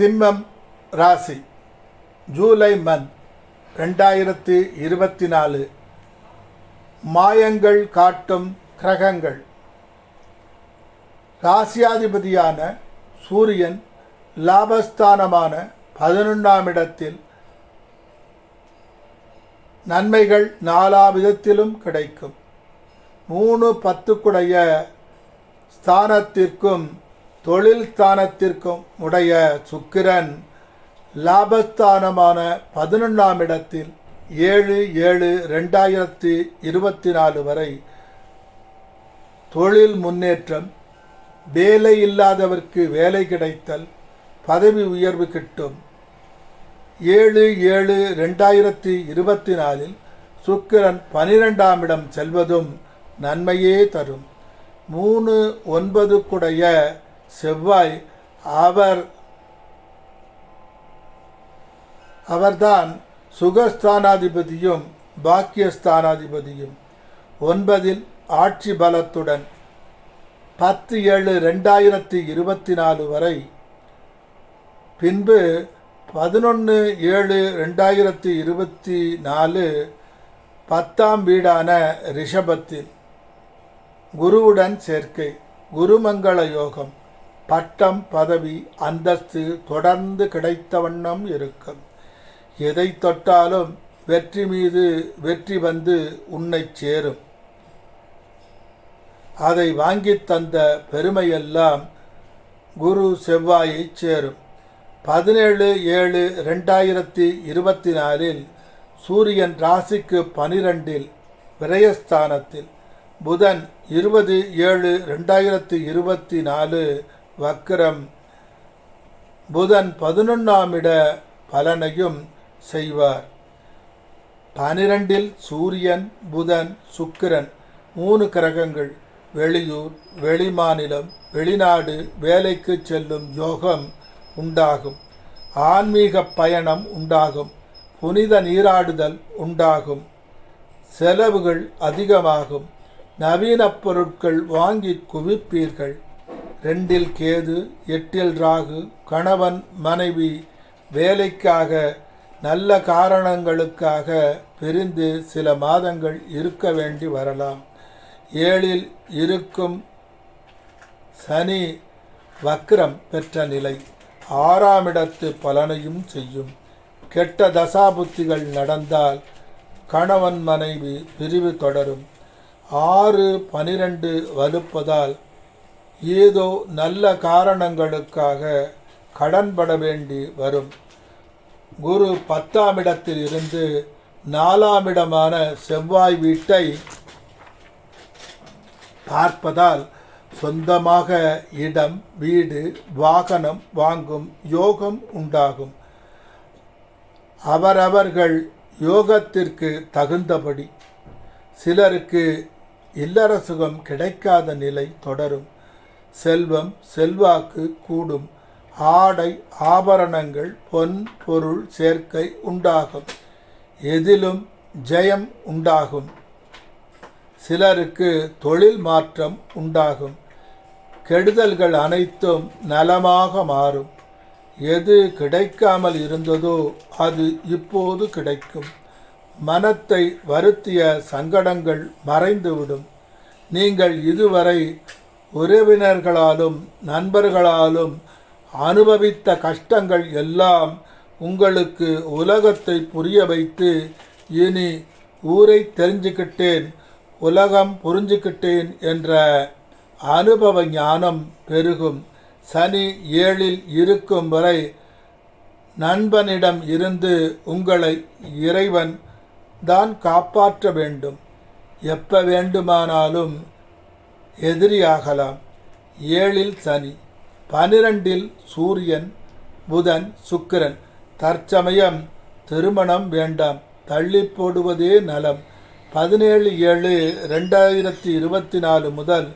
சிம்மம் ராசி July month ரெண்டாயிரத்தி இருபத்தி நாலு மாயங்கள் காட்டும் கிரகங்கள். ராசியாதிபதியான சூரியன் லாபஸ்தானமான பதினொன்றாம் இடத்தில் நன்மைகள் நாலா விதத்திலும் கிடைக்கும். மூணு பத்துக்குடைய ஸ்தானத்திற்கும் தொழில் ஸ்தானத்திற்கும் உடைய சுக்கிரன் லாபஸ்தானமான பதினொன்றாம் இடத்தில் ஏழு ஏழு ரெண்டாயிரத்தி இருபத்தி நாலு வரை தொழில் முன்னேற்றம் வேலை இல்லாதவர்க்கு வேலை கிடைத்தல் பதவி உயர்வு கிட்டும். ஏழு ஏழு ரெண்டாயிரத்தி இருபத்தி நாலில் சுக்கிரன் பனிரெண்டாம் இடம் செல்வதும் நன்மையே தரும். மூணு ஒன்பது குடைய செவ்வாய் அவர் அவர்தான் சுகஸ்தானாதிபதியும் பாக்கியஸ்தானாதிபதியும். ஒன்பதில் ஆட்சி பலத்துடன் பத்து ஏழு ரெண்டாயிரத்தி இருபத்தி நாலு வரை. பின்பு பதினொன்று ஏழு ரெண்டாயிரத்தி இருபத்தி நாலு பத்தாம் வீடான ரிஷபத்தில் குருவுடன் சேர்க்கை குருமங்கள யோகம். பட்டம் பதவி அந்தஸ்து தொடர்ந்து கிடைத்த வண்ணம் இருக்கும். எதை தொட்டாலும் வெற்றி மீது வெற்றி வந்து உன்னை சேரும். அதை வாங்கித் தந்த பெருமையெல்லாம் குரு செவ்வாயை சேரும். பதினேழு ஏழு ரெண்டாயிரத்தி இருபத்தி நாலில் சூரியன் ராசிக்கு பனிரெண்டில் விரயஸ்தானத்தில். புதன் இருபது ஏழு ரெண்டாயிரத்தி இருபத்தி நாலு வக்கரம் புதன் பதினொன்றாம் இட பலனையும் செய்வார். பனிரெண்டில் சூரியன் புதன் சுக்கிரன் மூணு கிரகங்கள் வெளியூர் வெளிமாநிலம் வெளிநாடு வேலைக்கு செல்லும் யோகம் உண்டாகும். ஆன்மீக பயணம் உண்டாகும். புனித நீராடுதல் உண்டாகும். செலவுகள் அதிகமாகும். நவீன பொருட்கள் வாங்கி குவிப்பீர்கள். ரெண்டில் கேது எட்டில் ராகு கணவன் மனைவி வேலைக்காக நல்ல காரணங்களுக்காக பிரிந்து சில மாதங்கள் இருக்க வேண்டி வரலாம். ஏழில் இருக்கும் சனி வக்ரம் பெற்ற நிலை. ஆறாம் இடத்து பலனையும் செய்யும். கெட்ட தசாபுத்திகள் நடந்தால் கணவன் மனைவி பிரிவு தொடரும். ஆறு பனிரெண்டு வலுப்பதால் ஏதோ நல்ல காரணங்களுக்காக கடன்பட வேண்டி வரும். குரு பத்தாம் இடத்தில் இருந்து நாலாம் இடமான செவ்வாய் வீட்டை பார்ப்பதால் சொந்தமாக இடம் வீடு வாகனம் வாங்கும் யோகம் உண்டாகும். அவரவர்கள் யோகத்திற்கு தகுந்தபடி சிலருக்கு இல்லற சுகம் கிடைக்காத நிலை தொடரும். செல்வம் செல்வாக்கு கூடும். ஆடை ஆபரணங்கள் பொன் பொருள் சேர்க்கை உண்டாகும். எதிலும் ஜெயம் உண்டாகும். சிலருக்கு தொழில் மாற்றம் உண்டாகும். கெடுதல்கள் அனைத்தும் நலமாக மாறும். எது கிடைக்காமல் இருந்ததோ அது இப்போது கிடைக்கும். மனத்தை வருத்திய சங்கடங்கள் மறைந்துவிடும். நீங்கள் இதுவரை உறவினர்களாலும் நண்பர்களாலும் அனுபவித்த கஷ்டங்கள் எல்லாம் உங்களுக்கு உலகத்தை புரிய வைத்து இனி ஊரை தெரிஞ்சுக்கிட்டேன் உலகம் புரிஞ்சுக்கிட்டேன் என்ற அனுபவ ஞானம் பெருகும். சனி ஏழில் இருக்கும் வரை நண்பனிடம் இருந்து உங்களை இறைவன் தான் காப்பாற்ற வேண்டும். எப்போ வேண்டுமானாலும் எதிரியாகலாம். ஏழில் சனி பனிரெண்டில் சூரியன் புதன் சுக்கிரன். தற்சமயம் திருமணம் வேண்டாம் தள்ளி போடுவதே நலம். பதினேழு ஏழு ரெண்டாயிரத்தி இருபத்தி நாலு முதல்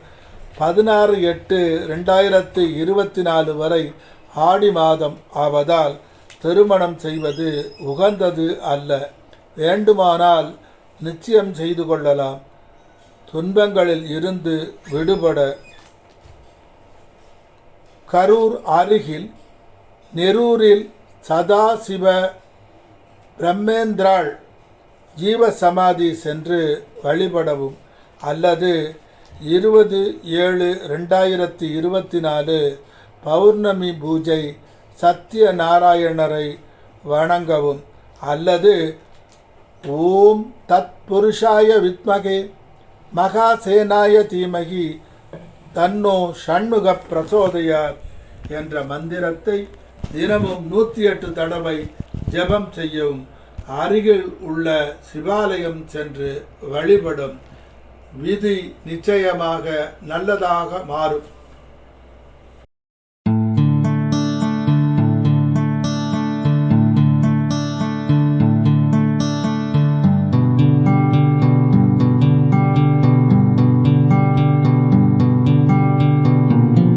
பதினாறு எட்டு ரெண்டாயிரத்தி இருபத்தி நாலு வரை ஆடி மாதம் ஆவதால் திருமணம் செய்வது உகந்தது அல்ல. வேண்டுமானால் நிச்சயம் செய்து கொள்ளலாம். துன்பங்களில் இருந்து விடுபட. கரூர் அருகில் நெரூரில் சதாசிவ பிரம்மேந்திராள் ஜீவ சமாதி சென்று வழிபடவும் அல்லது இருபது ஏழு ரெண்டாயிரத்தி இருபத்தி நாலு பௌர்ணமி பூஜை சத்திய நாராயணரை வணங்கவும் அல்லது ஓம் தத் புருஷாய வித்மகே மகாசேனாய தீமகி தன்னோ ஷண்முக பிரசோதையார் என்ற மந்திரத்தை தினமும் நூற்றி எட்டு தடவை ஜெபம் செய்யவும் அருகில் உள்ள சிவாலயம் சென்று வழிபடும் விதி நிச்சயமாக நல்லதாக மாறும்.